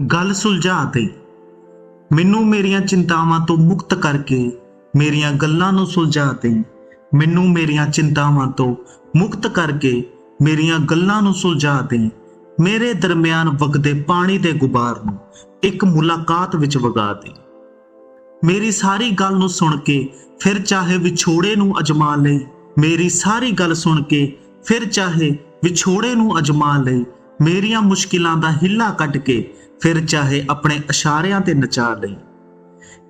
ਗੱਲ ਸੁਲਝਾ ਦੇ ਮੈਨੂੰ ਮੇਰੀਆਂ ਚਿੰਤਾਵਾਂ ਤੋਂ ਮੁਕਤ ਕਰਕੇ ਮੇਰੀਆਂ ਗੱਲਾਂ ਨੂੰ ਸੁਲਝਾ ਦੇ ਮੈਨੂੰ ਮੇਰੀਆਂ ਚਿੰਤਾਵਾਂ ਤੋਂ ਮੁਕਤ ਕਰਕੇ ਮੇਰੀਆਂ ਗੱਲਾਂ ਨੂੰ ਸੁਲਝਾ ਦੇ ਮੇਰੇ ਦਰਮਿਆਨ ਵਗਦੇ ਪਾਣੀ ਦੇ ਗੁਬਾਰ ਨੂੰ ਇੱਕ ਮੁਲਾਕਾਤ ਵਿੱਚ ਵਗਾ ਦੇ ਮੇਰੀ ਸਾਰੀ ਗੱਲ ਨੂੰ ਸੁਣ ਕੇ ਫਿਰ ਚਾਹੇ ਵਿਛੋੜੇ ਨੂੰ ਅਜਮਾ ਲੈ ਮੇਰੀ ਸਾਰੀ ਗੱਲ ਸੁਣ ਕੇ ਫਿਰ ਚਾਹੇ ਵਿਛੋੜੇ ਨੂੰ ਅਜਮਾ ਲੈ ਮੇਰੀਆਂ ਮੁਸ਼ਕਿਲਾਂ ਦਾ ਹਿੱਲਾ ਕੱਢ ਕੇ ਫਿਰ ਚਾਹੇ ਆਪਣੇ ਇਸ਼ਾਰਿਆਂ ਤੇ ਨਚਾ ਲੈ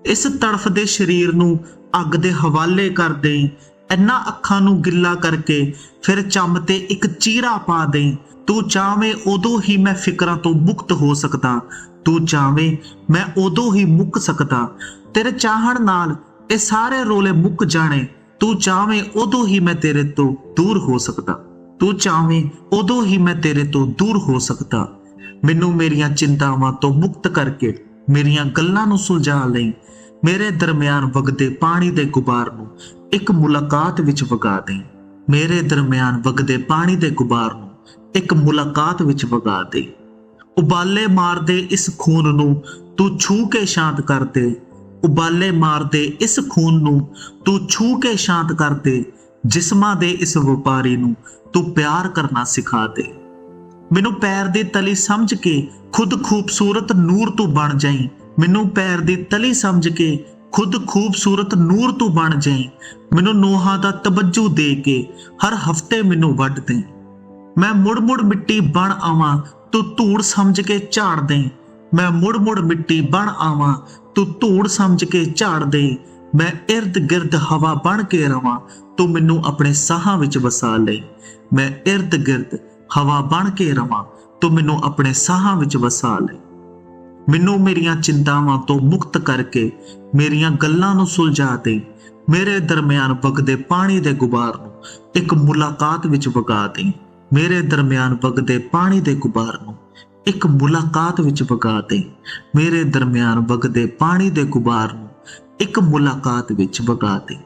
ਇਸ ਤੜਫ ਦੇ ਸਰੀਰ ਨੂੰ ਅੱਗ ਦੇ ਹਵਾਲੇ ਕਰ ਦੇ ਇੰਨਾ ਅੱਖਾਂ ਨੂੰ ਗਿੱਲਾ ਕਰਕੇ ਫਿਰ ਚੰਮ ਤੇ ਇੱਕ ਚੀਰਾ ਪਾ ਦੇ ਤੂੰ ਚਾਹਵੇਂ ਉਦੋਂ ਹੀ ਮੈਂ ਫਿਕਰਾਂ ਤੋਂ ਮੁਕਤ ਹੋ ਸਕਦਾ। ਤੂੰ ਚਾਹਵੇਂ ਮੈਂ ਉਦੋਂ ਹੀ ਮੁੱਕ ਸਕਦਾ। ਤੇਰੇ ਚਾਹਣ ਨਾਲ ਇਹ ਸਾਰੇ ਰੋਲੇ ਮੁੱਕ ਜਾਣੇ। ਤੂੰ ਚਾਹਵੇਂ ਉਦੋਂ ਹੀ ਮੈਂ ਤੇਰੇ ਤੋਂ ਦੂਰ ਹੋ ਸਕਦਾ। ਤੂੰ ਚਾਹਵੇਂ, ਉਦੋਂ ਹੀ ਮੈਂ ਤੇਰੇ ਤੋਂ ਦੂਰ ਹੋ ਸਕਦਾ। ਮੈਨੂੰ ਮੇਰੀਆਂ ਚਿੰਤਾਵਾਂ ਤੋਂ ਮੁਕਤ ਕਰਕੇ ਮੇਰੀਆਂ ਗੱਲਾਂ ਨੂੰ ਸੁਲਝਾ ਲਈ। ਮੇਰੇ ਦਰਮਿਆਨ ਵਗਦੇ ਪਾਣੀ ਦੇ ਗੁਬਾਰ ਨੂੰ ਇੱਕ ਮੁਲਾਕਾਤ ਵਿੱਚ ਵਗਾ ਦੇ ਮੇਰੇ ਦਰਮਿਆਨ ਵਗਦੇ ਪਾਣੀ ਦੇ ਗੁਬਾਰ ਨੂੰ ਇੱਕ ਮੁਲਾਕਾਤ ਵਿੱਚ ਵਗਾ ਦੇ ਉਬਾਲੇ ਮਾਰਦੇ ਇਸ ਖੂਨ ਨੂੰ ਤੂੰ ਛੂ ਕੇ ਸ਼ਾਂਤ ਕਰ ਦੇ। ਉਬਾਲੇ ਮਾਰਦੇ ਇਸ ਖੂਨ ਨੂੰ ਤੂੰ ਛੂ ਕੇ ਸ਼ਾਂਤ ਕਰ ਦੇ, ਜਿਸਮਾਂ ਦੇ ਇਸ ਵਪਾਰੀ ਨੂੰ ਤੂੰ ਪਿਆਰ ਕਰਨਾ ਸਿਖਾ ਦੇ। ਮੈਨੂੰ ਪੈਰ ਦੀ ਤਲੀ ਸਮਝ ਕੇ ਖੁਦ ਖੂਬਸੂਰਤ ਨੂਰ ਤੂੰ ਬਣ ਜਾਈ। ਮੈਨੂੰ ਪੈਰ ਦੀ ਤਲੀ ਸਮਝ ਕੇ ਖੁਦ ਖੂਬਸੂਰਤ ਨੂਰ ਤੂੰ ਬਣ ਜਾਈ। ਮੈਨੂੰ ਨੋਹਾਂ ਦਾ ਤਵੱਜੂ ਦੇ ਕੇ ਹਰ ਹਫ਼ਤੇ ਮੈਨੂੰ ਵੱਢ ਦੇ ਮੈਂ ਮੁੜ ਮੁੜ ਮਿੱਟੀ ਬਣ ਆਵਾਂ, ਤੂੰ ਧੂੜ ਸਮਝ ਕੇ ਝਾੜ ਦੇ ਮੈਂ ਮੁੜ ਮੁੜ ਮਿੱਟੀ ਬਣ ਆਵਾਂ, ਤੂੰ ਧੂੜ ਸਮਝ ਕੇ ਝਾੜ ਦੇ ਮੈਂ ਇਰਦ ਗਿਰਦ ਹਵਾ ਬਣ ਕੇ ਰਵਾਂ, ਤੂੰ ਮੈਨੂੰ ਆਪਣੇ ਸਾਹਾਂ ਵਿੱਚ ਵਸਾ ਲੈ। ਮੈਂ ਇਰਦ ਗਿਰਦ ਹਵਾ ਬਣ ਕੇ ਰਵਾਂ, ਤੂੰ ਮੈਨੂੰ ਆਪਣੇ ਸਾਹਾਂ ਵਿੱਚ ਵਸਾ ਲੈ। ਮੈਨੂੰ ਮੇਰੀਆਂ ਚਿੰਤਾਵਾਂ ਤੋਂ ਮੁਕਤ ਕਰਕੇ ਮੇਰੀਆਂ ਗੱਲਾਂ ਨੂੰ ਸੁਲਝਾ ਦੇ। ਮੇਰੇ ਦਰਮਿਆਨ ਵਗਦੇ ਪਾਣੀ ਦੇ ਗੁਬਾਰ ਨੂੰ ਇੱਕ ਮੁਲਾਕਾਤ ਵਿੱਚ ਵਗਾ ਦੇ। ਮੇਰੇ ਦਰਮਿਆਨ ਵਗਦੇ ਪਾਣੀ ਦੇ ਗੁਬਾਰ ਨੂੰ ਇੱਕ ਮੁਲਾਕਾਤ ਵਿੱਚ ਵਗਾ ਦੇ। ਮੇਰੇ ਦਰਮਿਆਨ ਵਗਦੇ ਪਾਣੀ ਦੇ ਗੁਬਾਰ ਨੂੰ ਇੱਕ ਮੁਲਾਕਾਤ ਵਿੱਚ ਵਗਾ ਦੇ।